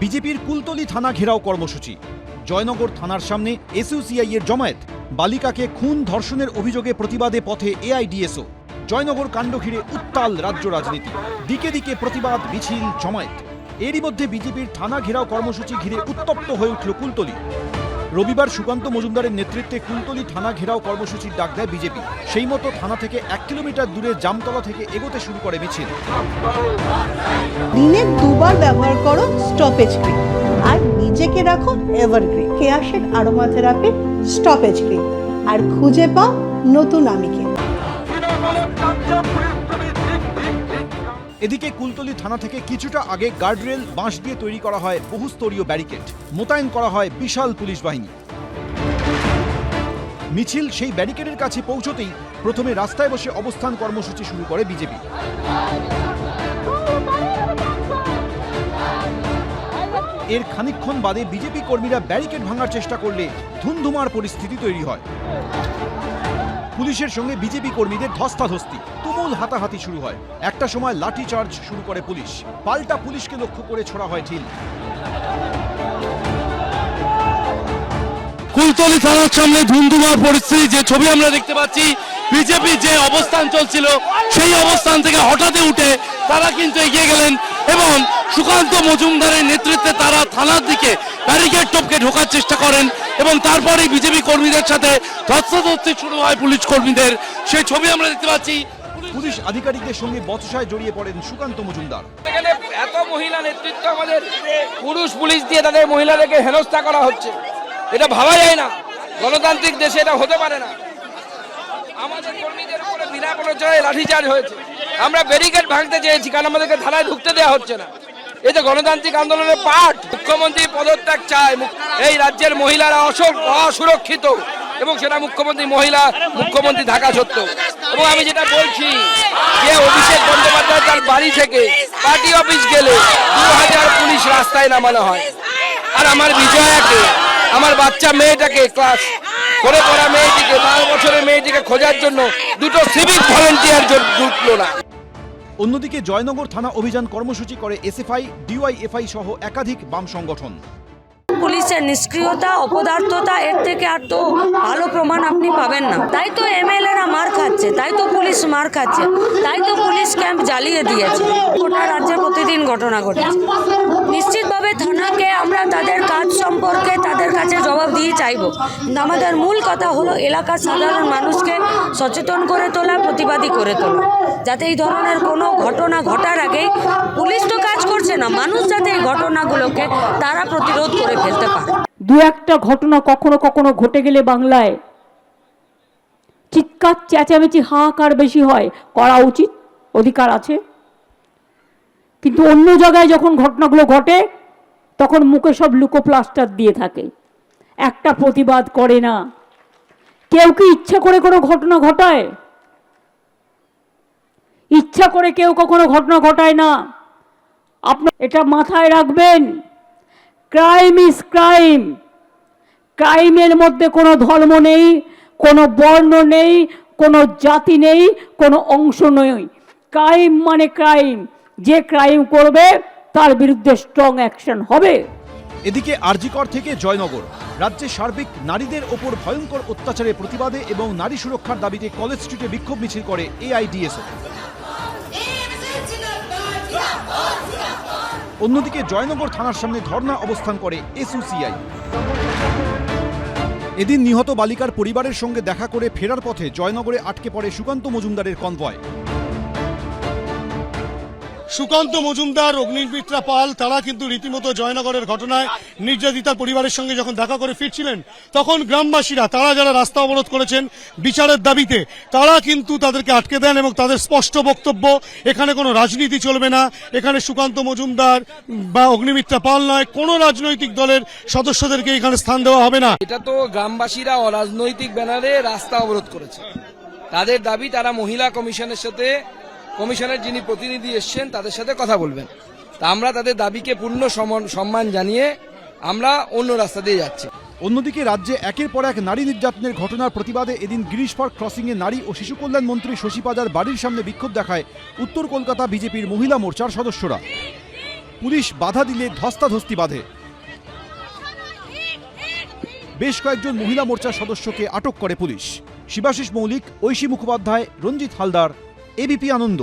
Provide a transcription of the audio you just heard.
বিজেপির কুলতলি থানা ঘেরাও কর্মসূচি। জয়নগর থানার সামনে এসইউসিআই এর জমায়েত। বালিকাকে খুন ধর্ষণের অভিযোগে প্রতিবাদে পথে এআইডিএসও। জয়নগর কাণ্ড ঘিরে উত্তাল রাজ্য রাজনীতি। দিকে দিকে প্রতিবাদ, মিছিল, জমায়েত। এরই মধ্যে বিজেপির থানা ঘেরাও কর্মসূচি ঘিরে উত্তপ্ত হয়ে উঠল কুলতলি। রবিবার সুকান্ত মজুমদারের নেতৃত্বে কুলতলি থানা ঘেরাও কর্মসূচির ডাক দেয় বিজেপি। সেই মতো থানা থেকে এক কিলোমিটার দূরে জামতলা থেকে এগোতে শুরু করে মিছিল। দিনে দুবার ব্যবহার করো স্টপেজ ক্রিম আর নিজেকে রাখো evergreen Keya Seth aroma therapy stop age cream আর খুঁজে পাও নতুন আমিকে। এদিকে কুলতলি থানা থেকে কিছুটা আগে গার্ডরেল বাঁশ দিয়ে তৈরি করা হয় বহুস্তরীয় ব্যারিকেড। মোতায়েন করা হয় বিশাল পুলিশ বাহিনী। মিছিল সেই ব্যারিকেডের কাছে পৌঁছতেই প্রথমে রাস্তায় বসে অবস্থান কর্মসূচি শুরু করে বিজেপি। এর খানিকক্ষণ বাদে বিজেপি কর্মীরা ব্যারিকেড ভাঙার চেষ্টা করলে ধুমধুমার পরিস্থিতি তৈরি হয়। পুলিশের সঙ্গে বিজেপি কর্মীদের ধস্তাধস্তি। তুমুল হাতাহাতি শুরু হয়। একটা সময় লাঠি চার্জ শুরু করে পুলিশ। পাল্টা পুলিশকে লক্ষ্য করে ছোড়া হয় ঢিল। কুলতলি থানার সামনে ধুমধুমার পরিস্থিতি, যে ছবি আমরা দেখতে পাচ্ছি বিজেপি যে অবস্থান চলছিল, সেই অবস্থান থেকে হঠাৎ উঠে তারা কিন্তু এগিয়ে গেলেন এবং সুকান্ত মজুমদারের নেতৃত্বে তারা থানার দিকে ব্যারিকেড টপকে ঢোকার চেষ্টা করেন এবং তারপরে বিজেপি কর্মীদের সাথে ধস্তাধস্তি শুরু হয় পুলিশ কর্মীদের। সেই ছবি আমরা দেখতে পাচ্ছি। পুলিশ আধিকারিকদের সঙ্গে বচসায় জড়িয়ে পড়েন সুকান্ত মজুমদার। এখানে এত মহিলা নেতৃত্ব আমাদের পুরুষ পুলিশ দিয়ে তাদের মহিলাদেরকে হেনস্থা করা হচ্ছে। এটা ভাবা যায় না। গণতান্ত্রিক দেশে এটা হতে পারে না। আমরা ব্যারিকেড ভাঙতে চেয়েছি, কারণ আমাদেরকে থানায় ঢুকতে দেওয়া হচ্ছে না। এই তো গণতান্ত্রিক আন্দোলনের পাঠ, মুখ্যমন্ত্রী পদত্যাগ চায় এই রাজ্যের মহিলারা অসু- অসুরক্ষিত, এবং সেটা মুখ্যমন্ত্রী মহিলা, মুখ্যমন্ত্রী থাকা সত্ত্বেও। এবং আমি যেটা বলছি, যে অভিষেক বন্দ্যোপাধ্যায় তার বাড়ি থেকে পার্টি অফিস গেলে দু হাজার পুলিশ রাস্তায় নামানো হয়। আর আমার বিজয়াকে, আমার বাচ্চা মেয়েটাকে ক্লাস করে পড়া মেয়েটিকে বারো বছরের মেয়েটিকে খোঁজার জন্য দুটো সিভিক ভলেন্টিয়ার জুটলো না। অন্যদিকে জয়নগর থানা অভিযান কর্মসূচি করে এসএফআই ডিওয়াইএফআই সহ একাধিক বাম সংগঠন। পুলিশের নিষ্ক্রিয়তা অপদার্থতা এর থেকে আর তো ভালো প্রমাণ আপনি পাবেন না। তাই তো এমএলএরা মার খাচ্ছে তাই তো পুলিশ মার খাচ্ছে তাই তো পুলিশ ক্যাম্প জ্বালিয়ে দিয়েছে। গোটা রাজ্যে প্রতিদিন ঘটনা ঘটেছে। নিশ্চিতভাবে থানাকে আমরা তাদের কাজ সম্পর্কে তাদের কাছে জবাব দিয়ে চাইব। আমাদের মূল কথা হলো এলাকার সাধারণ মানুষকে সচেতন করে তোলা, প্রতিবাদী করে তোলা। যাতে এই ধরনের কোনো ঘটনা ঘটার আগেই পুলিশ তো কাজ করছে না, মানুষ যাতে এই ঘটনাগুলোকে তারা প্রতিরোধ করে ফেলতে পারে। দু একটা ঘটনা কখনো কখনো ঘটে গেলে বাংলায় চিৎকার, চেঁচামেচি, হাহাকার বেশি হয়। করা উচিত, অধিকার আছে। কিন্তু অন্য জায়গায় যখন ঘটনাগুলো ঘটে তখন মুখে সব লুকো প্লাস্টার দিয়ে থাকে। একটা প্রতিবাদ করে না। কেউ কি ইচ্ছা করে কোনো ঘটনা ঘটায়? ইচ্ছা করে কেউ কখনো ঘটনা ঘটায় না। আপনার এটা মাথায় রাখবেন। Crime is crime. ক্রাইমের মধ্যে কোনো ধর্ম নেই, কোনো বর্ণ নেই, কোনো জাতি নেই, কোনো অংশ নেই ক্রাইম মানে ক্রাইম। যে ক্রাইম করবে তার বিরুদ্ধে স্ট্রং অ্যাকশন হবে। এদিকে আরজিকর থেকে জয়নগর, রাজ্যে সার্বিক নারীদের ওপর ভয়ঙ্কর অত্যাচারের প্রতিবাদে এবং নারী সুরক্ষার দাবিতে কলেজ স্ট্রিটে বিক্ষোভ মিছিল করে এআইডিএসও অন্যদিকে জয়নগর থানার সামনে ধর্ণা অবস্থান করে এসইউসিআই এদিন নিহত বালিকার পরিবারের সঙ্গে দেখা করে ফেরার পথে জয়নগরে আটকে পড়ে সুকান্ত মজুমদারের কনভয়। সুকান্ত মজুমদার অগ্নিমিত্রা পাল, তারা কিন্তু রীতিমতো জয়নগরের ঘটনায় নির্যাতিতার পরিবারের সঙ্গে যখন দেখা করে ফিরছিলেন, তখন গ্রামবাসীরা, তারা যারা রাস্তা অবরোধ করেছেন বিচারের দাবিতে, তারা কিন্তু তাদেরকে আটকে দেন এবং তাদের স্পষ্ট বক্তব্য, এখানে কোনো রাজনীতি চলবে না, এখানে সুকান্ত মজুমদার বা অগ্নিমিত্রা পাল নয়, কোনো রাজনৈতিক দলের সদস্যদেরকে এখানে স্থান দেওয়া হবে না। এটা তো গ্রামবাসীরা অরাজনৈতিক ব্যানারে রাস্তা অবরোধ করেছে। তাদের দাবি তারা মহিলা কমিশনের সাথে কমিশনের যিনি প্রতিনিধি এসছেন, তাদের সাথে কথা বলবেন। তা আমরা তাদের দাবিকে পূর্ণ সম্মান জানিয়ে আমরা অন্য রাস্তা দিয়ে যাচ্ছি। অন্যদিকে রাজ্যে একের পর এক নারী নির্যাতনের ঘটনার প্রতিবাদে এদিন গিরিশ পার্ক ক্রসিংয়ে নারী ও শিশু কল্যাণ মন্ত্রী শশী পাজার বাড়ির সামনে বিক্ষোভ দেখায় উত্তর কলকাতা বিজেপির মহিলা মোর্চার সদস্যরা। পুলিশ বাধা দিলে ধস্তাধস্তি বাঁধে। বেশ কয়েকজন মহিলা মোর্চার সদস্যকে আটক করে পুলিশ। শিবাশিস মৌলিক, ঐশী মুখোপাধ্যায়, রঞ্জিত হালদার এবিপি আনন্দ।